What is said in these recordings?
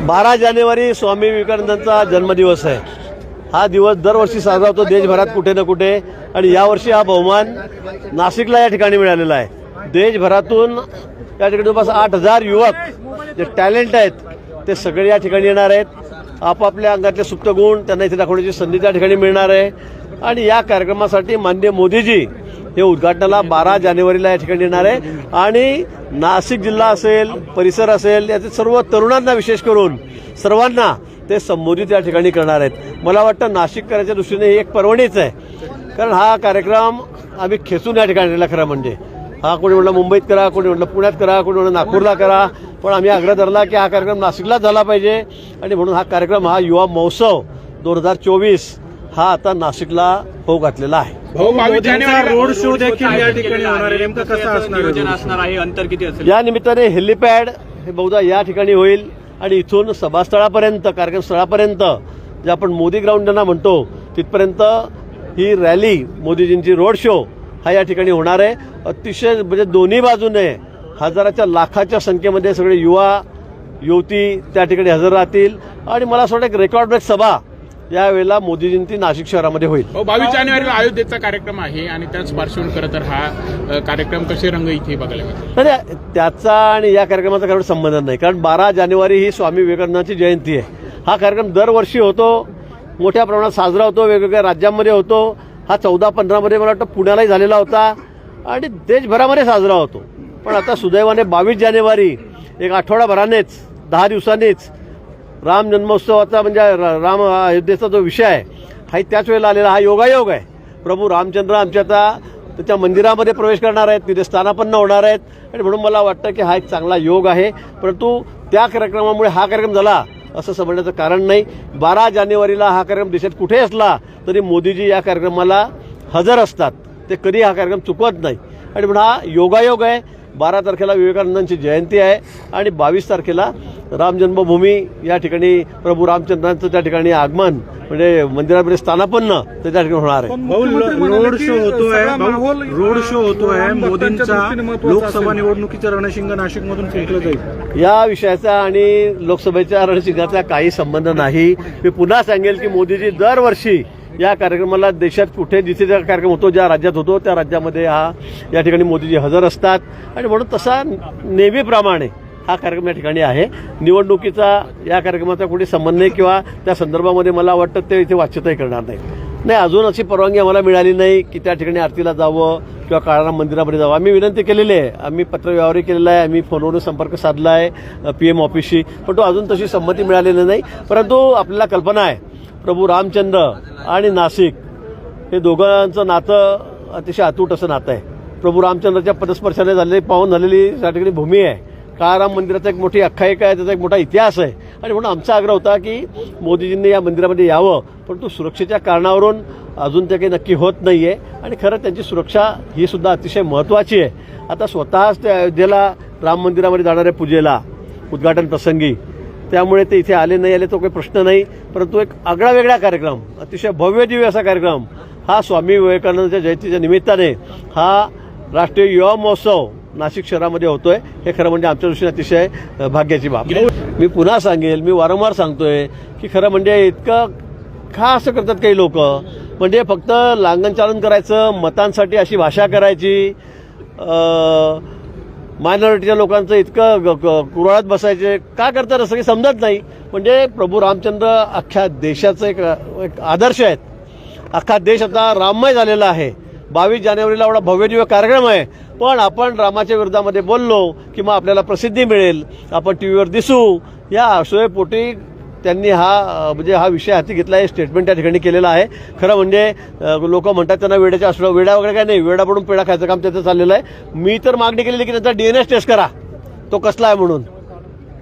बारा जानेवारी स्वामी विवेकानंदांचा जन्मदिवस आहे. हा दिवस दरवर्षी साजरा होतो देशभरात कुठे ना कुठे. आणि यावर्षी हा बहुमान नाशिकला या ठिकाणी मिळालेला आहे. देशभरातून या ठिकाणी जवळपास आठ हजार युवक जे टॅलेंट आहेत ते सगळे या ठिकाणी येणार आहेत. आपापल्या अंगातले सुप्त गुण त्यांना इथे दाखवण्याची संधी त्या ठिकाणी मिळणार आहे. आणि या कार्यक्रमासाठी माननीय मोदीजी हे उद्घाटनाला बारा जानेवारीला या ठिकाणी येणार आहे. आणि नाशिक जिल्हा असेल परिसर असेल याचे सर्व तरुणांना विशेष करून सर्वांना ते संबोधित या ठिकाणी करणार आहेत. मला वाटतं नाशिककरांच्या दृष्टीने ही एक पर्वणीच आहे. कारण हा कार्यक्रम आम्ही खेचून या ठिकाणी खरं म्हणजे. हा कोणी म्हणलं मुंबईत करा कोणी म्हणलं पुण्यात करा कोणी म्हणलं नागपूरला करा. पण आम्ही आग्रह धरला की हा कार्यक्रम नाशिकलाच झाला पाहिजे. आणि म्हणून हा कार्यक्रम हा युवा महोत्सव दोन हजार चोवीस हा आता नाशिकला होऊ घातलेला आहे. रोड शो देखील या ठिकाणी होणार आहे. नेमकं कसं असणार आहे नियोजन road show? असणार आहे. अंतर किती असेल? या निमित्ताने हेलिपॅड हे बहुधा या ठिकाणी होईल आणि इथून सभास्थळापर्यंत कार्यक्रम स्थळापर्यंत जे आपण मोदी ग्राउंड ज्यांना म्हणतो तिथपर्यंत ही रॅली मोदीजींची रोड शो हा या ठिकाणी होणार आहे. अतिशय म्हणजे दोन्ही बाजूने हजाराच्या लाखाच्या संख्येमध्ये सगळे युवा युवती त्या ठिकाणी हजर राहतील. आणि मला असं वाटतं एक रेकॉर्ड ब्रेक सभा यावेळेला मोदीजींची नाशिक शहरामध्ये होईल. भाऊ बावीस जानेवारीला अयोध्येचा कार्यक्रम आहे आणि त्याच पार्श्वभूमी खरं तर हा कार्यक्रम कसे रंग इथे बघायला मिळतो नाही त्याचा आणि या कार्यक्रमाचा काही संबंध नाही. कारण बारा जानेवारी ही स्वामी विवेकानंदांची जयंती आहे. हा कार्यक्रम दरवर्षी होतो. मोठ्या प्रमाणात साजरा होतो. वेगवेगळ्या राज्यांमध्ये होतो. हा चौदा पंधरामध्ये मला वाटतं पुण्यालाही झालेला होता. आणि देशभरामध्ये साजरा होतो. पण आता सुदैवाने बावीस जानेवारी एक आठवडाभरानेच दहा दिवसांनीच राम जन्मोत्सवाचा म्हणजे राम अयोध्येचा जो विषय आहे हा त्याच वेळेला आलेला हा योगायोग आहे. प्रभू रामचंद्र आमच्या आता त्याच्या मंदिरामध्ये प्रवेश करणार आहेत तिथे स्थानापन्न होणार आहेत. आणि म्हणून मला वाटतं की हा एक चांगला योग आहे. परंतु त्या कार्यक्रमामुळे हा कार्यक्रम झाला असं समजण्याचं कारण नाही. बारा जानेवारीला हा कार्यक्रम देशात कुठे असला तरी मोदीजी या कार्यक्रमाला हजर असतात. ते कधी हा कार्यक्रम चुकवत नाही. आणि म्हणून हा योगायोग आहे. बारा तारखेला विवेकानंदांची जयंती आहे आणि बावीस तारखेला राम जन्मभूमी या ठिकाणी प्रभू रामचंद्रांचं त्या ठिकाणी आगमन म्हणजे मंदिरामध्ये स्थानापन्न ते त्या ठिकाणी होणार आहे. रोड शो होतोय रोड शो होतोय मोदींचा लोकसभा निवडणुकीचं रणशिंग नाशिकमधून फेकलं जाईल. या विषयाचा आणि लोकसभेच्या रणशिंगाचा काही संबंध नाही. मी पुन्हा सांगेल की मोदीजी दरवर्षी या कार्यक्रमाला देशात कुठे जिथे ज्या कार्यक्रम होतो ज्या राज्यात होतो त्या राज्यामध्ये हा या ठिकाणी मोदीजी हजर असतात. आणि म्हणून तसा नेहमीप्रमाणे हा कार्यक्रम या ठिकाणी आहे. निवडणुकीचा या कार्यक्रमाचा कुठे संबंध नाही किंवा त्या संदर्भामध्ये मला वाटतं ते इथे वाच्यताही करणार नाही. नाही अजून अशी परवानगी आम्हाला मिळाली नाही की त्या ठिकाणी आरतीला जावं किंवा काळाराम मंदिरामध्ये जावं. आम्ही विनंती केलेली आहे. आम्ही पत्रव्यवहारही केलेला आहे. आम्ही फोनवरून संपर्क साधला आहे पी एम ऑफिसशी. पण तो अजून तशी संमती मिळालेली नाही. परंतु आपल्याला कल्पना आहे. प्रभू रामचंद्र आणि नाशिक हे दोघांचं नातं अतिशय अतूट असं नातं आहे. प्रभू रामचंद्राच्या पदस्पर्शाने झालेली पाहून झालेली त्या ठिकाणी भूमी आहे. काळाराम मंदिराचा एक मोठी आख्यायिका आहे त्याचा एक मोठा इतिहास आहे. आणि म्हणून आमचा आग्रह होता की मोदीजींनी या मंदिरामध्ये यावं परंतु सुरक्षेच्या कारणावरून अजून ते काही नक्की होत नाही आहे आणि खरं त्यांची सुरक्षा ही सुद्धा अतिशय महत्त्वाची आहे. आता स्वतःच त्या अयोध्येला राम मंदिरामध्ये जाणाऱ्या पूजेला उद्घाटन प्रसंगी त्यामुळे ते इथे आले नाही आले तो काही प्रश्न नाही. परंतु एक आगळा वेगळा कार्यक्रम अतिशय भव्यदिव्य असा कार्यक्रम हा स्वामी विवेकानंदाच्या जयंतीच्या निमित्ताने हा राष्ट्रीय युवा महोत्सव नाशिक शहरामध्ये होतोय. हे खरं म्हणजे आमच्या दृष्टीने अतिशय भाग्याची बाब मी पुन्हा सांगेल मी वारंवार सांगतोय की खरं म्हणजे इतकं का असं करतात काही लोक. म्हणजे फक्त लांगणचालन करायचं मतांसाठी अशी भाषा करायची मायनॉरिटीच्या लोकांचं इतकं ग- कुराळात बसायचे. का करतात? असं काही समजत नाही. म्हणजे प्रभू रामचंद्र अख्ख्या देशाचं एक एक आदर्श आहेत. अख्खा देश आता राममय झालेला आहे. बावीस जानेवारीला एवढा भव्यदिव्य कार्यक्रम आहे. पण आपण रामाच्या विरोधामध्ये बोललो की मग आपल्याला प्रसिद्धी मिळेल. आपण टी व्हीवर दिसू. या असोयपोटी त्यांनी हा म्हणजे हा विषय हाती घेतला आहे स्टेटमेंट त्या ठिकाणी केलेलं आहे. खरं म्हणजे लोक म्हणतात त्यांना वेड्याच्या असलं वेडा वगैरे काय नाही वेडा पडून पेढा खायचं काम त्याचं चाललेलं आहे. मी तर मागणी केलेली की त्यांचा डीएनएस टेस्ट करा. तो कसला आहे म्हणून.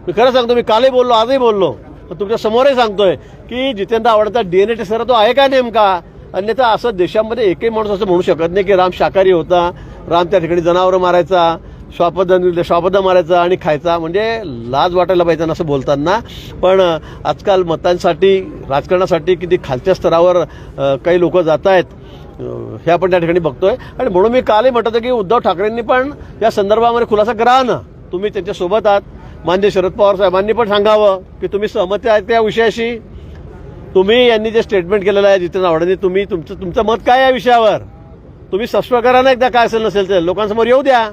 मी खरं सांगतो मी कालही बोललो आजही बोललो. तुमच्या समोरही सांगतोय की जितेंद्र आवडता डीएनए टेस्ट करा तो आहे का नेमका? अन्यथा असं देशामध्ये एकही माणूस असं म्हणू शकत नाही की राम शाकाहारी होता राम त्या ठिकाणी जनावरं मारायचा श्वापद श्वापद मारायचा आणि खायचा म्हणजे लाज वाटायला पाहिजे ना असं बोलताना. पण आजकाल मतांसाठी राजकारणासाठी किती खालच्या स्तरावर काही लोक जात आहेत हे आपण त्या ठिकाणी बघतोय. आणि म्हणून मी कालही म्हटलं की उद्धव ठाकरेंनी पण या संदर्भामध्ये खुलासा करा ना. तुम्ही त्यांच्यासोबत आहात. मान्य शरद पवार साहेबांनी पण सांगावं की तुम्ही सहमती आहेत त्या विषयाशी? तुम्ही यांनी जे स्टेटमेंट केलेलं आहे जितेंद्र आव्हाडांनी तुम्ही तुमचं तुमचं मत काय या विषयावर? तुम्ही स्पष्ट करा ना एकदा काय असेल नसेल तर लोकांसमोर येऊ द्या.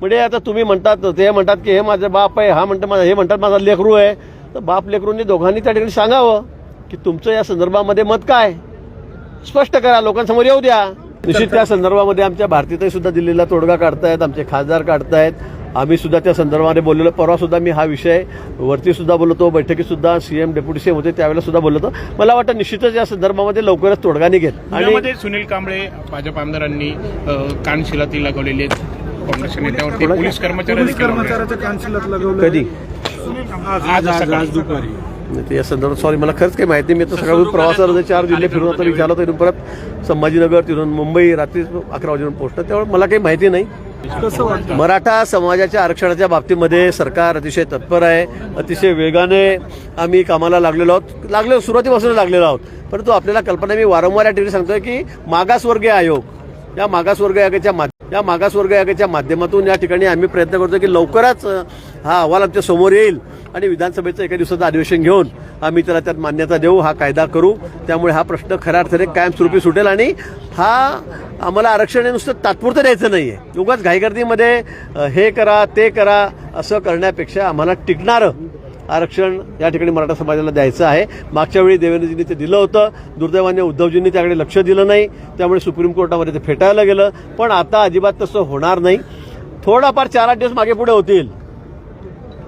म्हणजे आता तुम्ही म्हणतात ते म्हणतात की हे माझं बाप आहे हा म्हणतात माझा हे म्हणतात माझा लेकरू आहे. तर बाप लेकरूंनी दोघांनी त्या ठिकाणी सांगावं की तुमचं या संदर्भामध्ये मत काय? स्पष्ट करा लोकांसमोर येऊ द्या. निश्चित त्या संदर्भामध्ये आमच्या भारतीतही सुद्धा दिल्लीला तोडगा काढतायत आमचे खासदार काढतायत. आम्ही सुद्धा त्या संदर्भामध्ये बोललेलो परवा सुद्धा मी हा विषय वरती सुद्धा बोलतो बैठकीत सुद्धा सीएम डेप्युटी सीएम होते त्यावेळेला सुद्धा बोलतो मला वाटतं निश्चितच या संदर्भामध्ये लवकरच तोडगा निघेल. आणि सुनील कांबळे भाजप आमदारांनी कानशिला कानशिलाती आहेत काँग्रेसच्या नेत्यावरती पोलीस लावले. कर्मचाऱ्याच्या कानशिलात लगवलं. कधी? आज आज दुपारी. नाही ते या संदर्भात सॉरी मला खरंच काही माहिती नाही. मी तर सकाळी प्रवासाला चार जिल्हे फिरून आता विचारलं तिथून परत संभाजीनगर तिथून मुंबई रात्री अकरा वाजेपर्यंत पोहोचतं त्यामुळे मला काही माहिती नाही. कसं वाटतं? मराठा समाजाच्या आरक्षणाच्या बाबतीमध्ये सरकार अतिशय तत्पर आहे. अतिशय वेगाने आम्ही कामाला लागलेलो आहोत. लागलो सुरुवातीपासून लागलेलो आहोत. परंतु आपल्याला कल्पना मी वारंवार या ठिकाणी सांगतोय की मागासवर्गीय आयोग या मागासवर्गीय आयोगाच्या माध्य या मागासवर्ग आयोगाच्या माध्यमातून या ठिकाणी आम्ही प्रयत्न करतो की लवकरच हा अहवाल आमच्यासमोर येईल आणि विधानसभेचं एका दिवसाचं अधिवेशन घेऊन आम्ही त्याला त्यात मान्यता देऊ हा कायदा करू. त्यामुळे हा प्रश्न खऱ्या अर्थाने कायमस्वरूपी सुटेल आणि हा आम्हाला आरक्षण हे नुसतं तात्पुरतं द्यायचं नाही आहे उगाच घाईगर्दीमध्ये हे करा ते करा असं करण्यापेक्षा आम्हाला टिकणारं आरक्षण या ठिकाणी मराठा समाजाला द्यायचं आहे. मागच्या वेळी देवेंद्रजींनी ते दिलं होतं. दुर्दैवाने उद्धवजींनी त्याकडे लक्ष दिलं नाही. त्यामुळे सुप्रीम कोर्टामध्ये ते फेटाळलं गेलं. पण आता अजिबात तसं होणार नाही. थोडाफार चार आठ दिवस मागे पुढे होतील.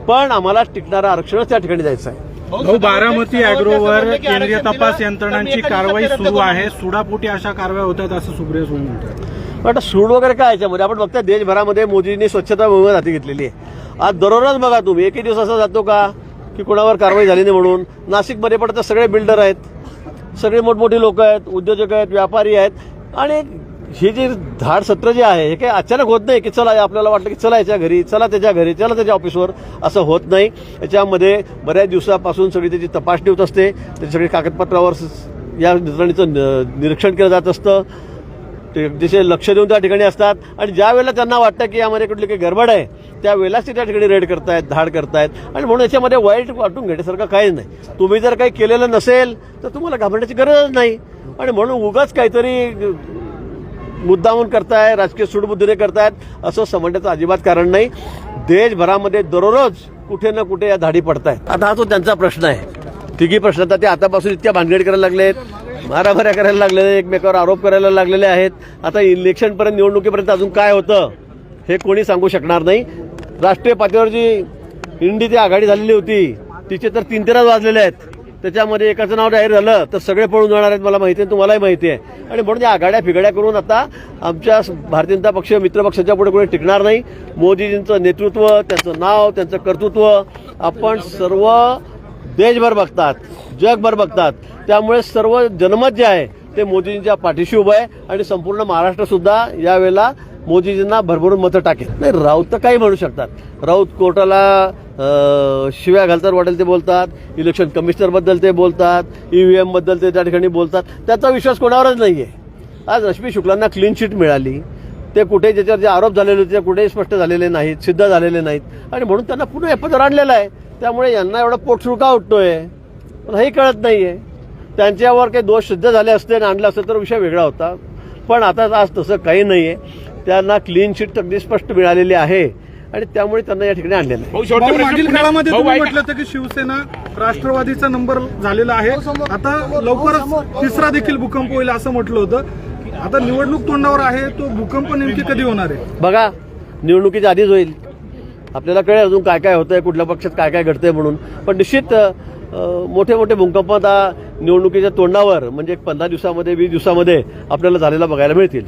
पण आम्हाला टिकणारं आरक्षणच त्या ठिकाणी द्यायचं आहे. भाऊ बारामती अॅग्रोवर केंद्रीय तपास यंत्रणांची कारवाई सुरू आहे. सुडापोटी अशा कारवाया होतात असं सुप्रिया सुळे म्हणतात. पण आता सूड वगैरे काय याच्यामध्ये? आपण बघता देशभरामध्ये मोदींनी स्वच्छता मोहीम हाती घेतलेली आहे. आज दररोज बघा तुम्ही. एकही दिवस असा जातो का? की कोणावर कारवाई झाली नाही म्हणून. नाशिकमध्ये पण आता सगळे बिल्डर आहेत. सगळे मोठमोठी लोक आहेत उद्योजक आहेत व्यापारी आहेत. आणि हे जी धाड सत्र जे आहे हे काही अचानक होत नाही की चला आपल्याला वाटलं की चला याच्या घरी चला त्याच्या घरी चला त्याच्या ऑफिसवर असं होत नाही. याच्यामध्ये बऱ्याच दिवसापासून सगळी त्याची तपासणी होत असते. त्याची सगळी कागदपत्रावर स- या यंत्रणेचं न- निरीक्षण केलं जात असतं. ते अतिशय लक्ष देऊन त्या ठिकाणी असतात. आणि ज्या वेळेला त्यांना वाटतं की यामध्ये कुठली काही गडबड आहे त्यावेळेलाच ते त्या ठिकाणी रेड करतायत धाड करतायत. आणि म्हणून याच्यामध्ये वाईट वाटून घेण्यासारखं काहीच नाही. तुम्ही जर काही केलेलं नसेल तर तुम्हाला घाबरण्याची गरजच नाही. आणि म्हणून उगाच काहीतरी मुद्दामून करताय राजकीय सुडबुद्धीने करतायत असं समजण्याचं अजिबात कारण नाही. देशभरामध्ये दररोज कुठे ना कुठे या धाडी पडतायत. आता हा तो त्यांचा प्रश्न आहे तिघी प्रश्न आता ते आतापासून इतक्या भानगडी करायला लागलेत. मारामाऱ्या करायला लागलेले एकमेकावर आरोप करायला लागलेले आहेत. आता इलेक्शनपर्यंत निवडणुकीपर्यंत अजून काय होतं हे कोणी सांगू शकणार नाही. राष्ट्रीय पातळीवर जी इंडीची आघाडी झालेली होती तिचे तर तीन तेराच वाजलेले आहेत. त्याच्यामध्ये एकाचं नाव जाहीर झालं तर सगळे पळून जाणार आहेत मला माहिती आहे तुम्हालाही माहिती आहे. आणि म्हणून या आघाड्या फिगाड्या करून आता आमच्या भारतीय जनता पक्ष मित्र पक्षाच्या पुढे कोणी टिकणार नाही. मोदीजींचं नेतृत्व त्यांचं नाव त्यांचं कर्तृत्व आपण सर्व देशभर बघतात. जगभर बघतात. त्यामुळे सर्व जनमत जे आहे ते मोदीजींच्या पाठीशी उभं आहे आणि संपूर्ण महाराष्ट्र सुद्धा यावेळेला मोदीजींना भरभरून मतं टाकेल. नाही राऊत तर काही म्हणू शकतात. राऊत कोर्टाला शिव्या घालतात वाटेल ते बोलतात. इलेक्शन कमिशनरबद्दल ते बोलतात. ईव्हीएम एमबद्दल ते त्या ठिकाणी बोलतात. त्याचा विश्वास कोणावरच नाही आहे आज रश्मी शुक्लांना क्लीन चिट मिळाली. ते कुठे ज्याच्यावर जे आरोप झालेले होते ते कुठेही स्पष्ट झालेले नाहीत सिद्ध झालेले नाहीत. आणि म्हणून त्यांना पुन्हा पदर आणलेला आहे. त्यामुळे यांना एवढा पोटसुळका उठतोय. मला हेही कळत नाहीये. त्यांच्यावर काही दोष सिद्ध झाले असते आणि आणलं असतं तर विषय वेगळा होता. पण आता आज तसं काही नाहीये. त्यांना क्लीन चिट अगदी स्पष्ट मिळालेली आहे. आणि त्यामुळे त्यांना या ठिकाणी आणलेलं आहे. मागील काळामध्ये. म्हटलं होतं की शिवसेना राष्ट्रवादीचा नंबर झालेला आहे. आता लवकरच तिसरा देखील भूकंप होईल असं म्हटलं होतं. आता निवडणूक तोंडावर आहे. तो भूकंप नेमकी कधी होणार आहे? बघा निवडणुकीच्या आधीच होईल. आपल्याला कळेल अजून काय काय होतंय कुठल्या पक्षात काय काय घडतंय म्हणून. पण निश्चित मोठे मोठे भूकंप आता निवडणुकीच्या तोंडावर म्हणजे एक पंधरा दिवसामध्ये वीस दिवसामध्ये आपल्याला झालेला बघायला मिळतील.